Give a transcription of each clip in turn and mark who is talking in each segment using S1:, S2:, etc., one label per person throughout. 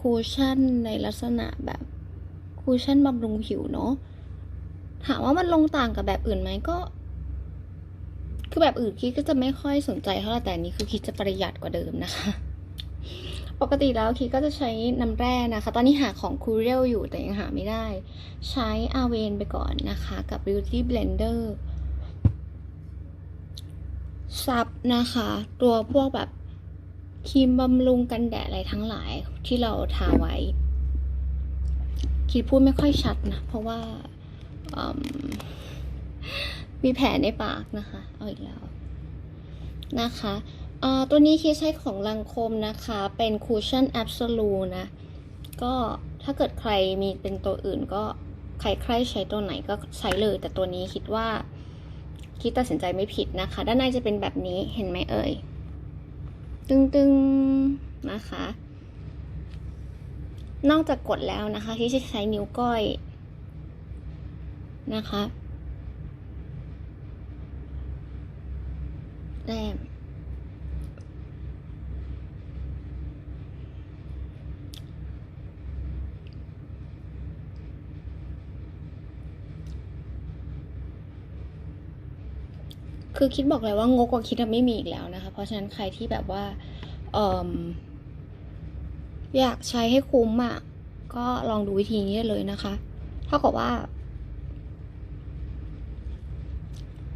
S1: คูชั่นในลักษณะแบบคูชั่นบำรุงผิวเนาะถามว่ามันลงต่างกับแบบอื่นไหมก็ คือแบบอื่นคิดก็จะไม่ค่อยสนใจเท่าไหร่แต่นนี้คือคิดจะประหยัดกว่าเดิมนะคะ ปกติแล้วคิดก็จะใช้น้ำแร่นะคะ ตอนนี้หาของคูเรลอยู่แต่ยังหาไม่ได้ ใช้อาเวนไปก่อนนะคะ กับ Beauty Blender ซับนะคะ ตัวพวกแบบ ครีมบำรุงกันแดดอะไรทั้งหลายที่เราทาไว้ คิดพูดไม่ค่อยชัดนะ เพราะว่าม,มีแผลในปากนะคะ เอาอีกแล้ว นะคะตัวนี้คิดใช้ของลังคมนะคะ เป็นคูชั่นแอบ o l u t e นะ ก็ถ้าเกิดใครมีเป็นตัวอื่นก็ใครใครใช้ตัวไหนก็ใช้เลย แต่ตัวนี้คิดว่าคิดตัดสินใจไม่ผิดนะคะ ด้านในจะเป็นแบบนี้เห็นไหมเอ่ย ตึงๆนะคะ นอกจากกดแล้วนะคะ ที่จะใช้นิ้วก้อยนะคะแต้ม คือคิดบอกเลยว่างกกว่าคิดไม่มีอีกแล้วนะคะ เพราะฉะนั้นใครที่แบบว่าเอมอยากใช้ให้คุ้มอะ ก็ลองดูวิธีนี้เลยนะคะ เท่ากับว่า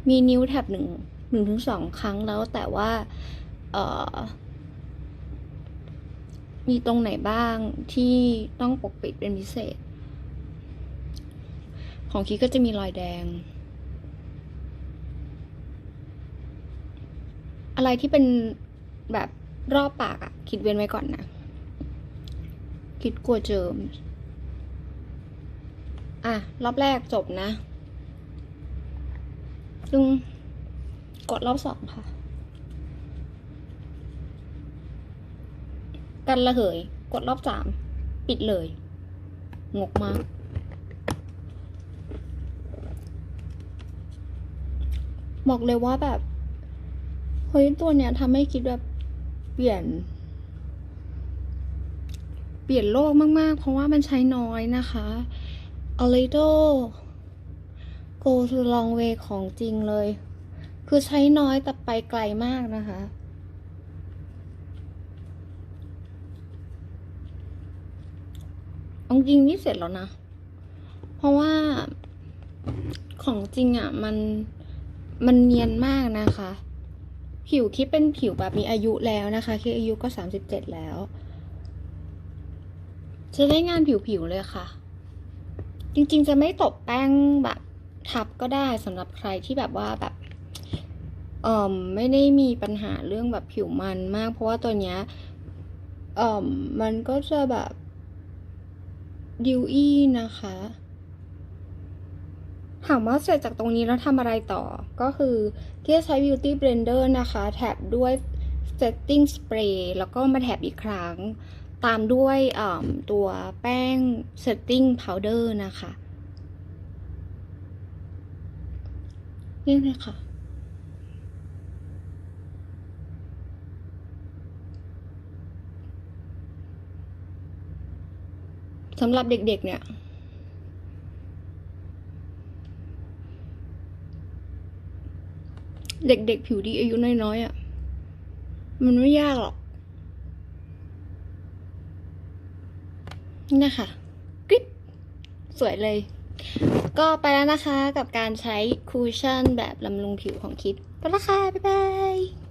S1: มีนิ้วแถบหนึ่งหนึ่งถึงสองครั้งแล้วแต่ว่าเออมีตรงไหนบ้างที่ต้องปกปิดเป็นพิเศษ ของคิดก็จะมีรอยแดง อะไรที่เป็นแบบรอบปากอะคิดเว้นไว้ก่อนนะ คิดกลัวเจิม อะ รอบแรกจบนะซึ่งกดรอบสองค่ะ กันระเหย กดรอบสามปิดเลย งกมากบอกเลยว่าแบบ ฮ้ยตัวเนี้ยทำให้คิดแบบเปลี่ยน เปลี่ยนโลกมาก ๆ เพราะว่ามันใช้น้อยนะคะ a little go to long way ของจริงเลย คือใช้น้อยแต่ไปไกลมากนะคะเอาจริงนี่เสร็จแล้วนะ เพราะว่าของจริงอะ่ะ มันมันเนียนมากนะคะ ผิวคิดเป็นผิวแบบมีอายุแล้วนะคะคิดอายุก็สามสิบเจ็ดแล้วจะได้งานผิวๆเลยค่ะ จริงๆจะไม่ตบแป้งแบบทับก็ได้สำหรับใครที่แบบว่าแบบเอ่อไม่ได้มีปัญหาเรื่องแบบผิวมันมาก เพราะว่าตัวเนี้ยเอ่อมันก็จะแบบดิวอี้นะคะ ถามว่าเสร็จจากตรงนี้แล้วทำอะไรต่อ ก็คือที่จะใช้ Beauty Blender นะคะแถบด้วย Setting Spray แล้วก็มาแถบอีกครั้ง ตามด้วยตัวแป้ง Setting Powder นะคะนี่เลยค่ะสำหรับเด็กๆเนี่ย เด็กๆผิวดีอายุน้อยๆอะ มันไม่ยากหรอกนี่นะคะกริบสวยเลย ก็ไปแล้วนะคะกับการใช้คูชั่นแบบลำลุงผิวของคิดไปแล้วค่ะ บ๊ายบาย